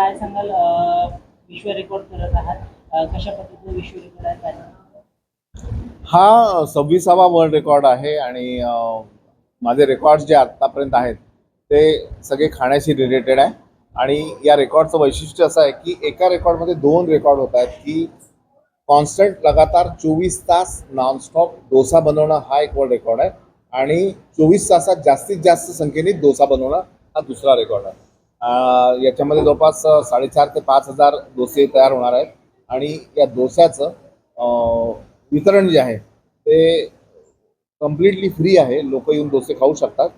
काय सांगाल विश्व रेकॉर्ड करत आहात? कशा पद्धतीने विश्व रेकॉर्ड आहे काय? हा सव्वीसावा वर्ल्ड रेकॉर्ड आहे आणि माझे रेकॉर्ड जे आत्तापर्यंत आहेत ते सगळे खाण्याशी रिलेटेड आहे. आणि या रेकॉर्डचं वैशिष्ट्य असं आहे की एका रेकॉर्डमध्ये दोन रेकॉर्ड होत आहेत की कॉन्स्टंट लगातार चोवीस तास नॉनस्टॉप डोसा बनवणं हा एक वर्ल्ड रेकॉर्ड आहे. आणि चोवीस तासात जास्तीत जास्त संख्येने डोसा बनवणं हा दुसरा रेकॉर्ड आहे. याच्यामध्ये जवळपास साडेचार ते पाच हजार डोसे तयार होणार आहेत. आणि या डोस्याचं वितरण जे आहे ते कम्प्लिटली फ्री आहे. लोक येऊन डोसे खाऊ शकतात.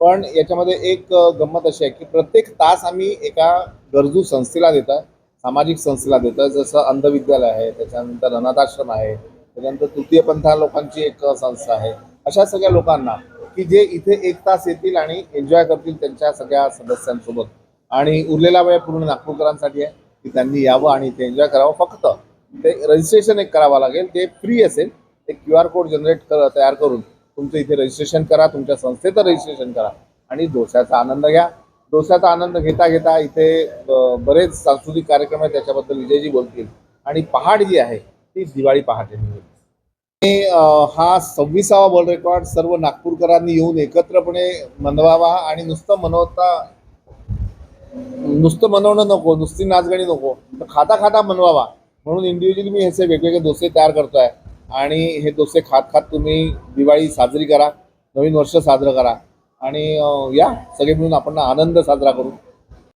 पण याच्यामध्ये एक गंमत अशी आहे की प्रत्येक तास आम्ही एका गरजू संस्थेला देत आहे सामाजिक संस्थेला देत आहे. जसं अंधविद्यालय आहे त्याच्यानंतर अनाथाश्रम आहे त्याच्यानंतर तृतीयपंथा लोकांची एक संस्था आहे. अशा सगळ्या लोकांना की जे इथे एक तास येतील आणि एन्जॉय करतील त्यांच्या सगळ्या सदस्यांसोबत. आणि उरलेला वेळ पूर्ण नागपूरकरांसाठी आहे की त्यांनी यावं आणि ते एन्जॉय करावं. फक्त ते रजिस्ट्रेशन एक करावं लागेल. ते फ्री असेल. एक क्यू आर कोड जनरेट कर तयार करून तुमचं इथे रजिस्ट्रेशन करा तुमच्या संस्थेचं रजिस्ट्रेशन करा आणि डोस्याचा आनंद घ्या. डोस्याचा आनंद घेता घेता इथे बरेच सांस्कृतिक कार्यक्रम आहेत त्याच्याबद्दल विजयजी बोलतील. आणि पहाट जी आहे ती दिवाळी पहाटे आणि हा सव्वीसावा वर्ल्ड रेकॉर्ड सर्व नागपूरकरांनी येऊन एकत्रपणे मनवावा आणि नुसतं मनवता नुसतं मनवणं नको नुसती नाचगाणी नको. तर खाता खाता मनवावा म्हणून इंडिव्हिज्युअली मी ह्याचे वेगवेगळे डोसे तयार करतोय. आणि हे डोसे खात खात तुम्ही दिवाळी साजरी करा नवीन वर्ष साजरं करा. आणि या सगळे मिळून आपण आनंद साजरा करू.